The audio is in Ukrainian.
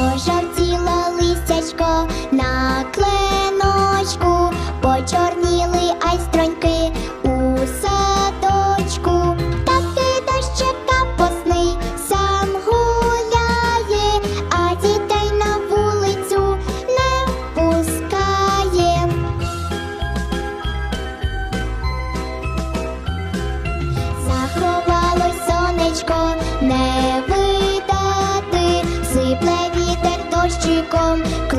пожавтіло листячко на кленочку, по почорні. come.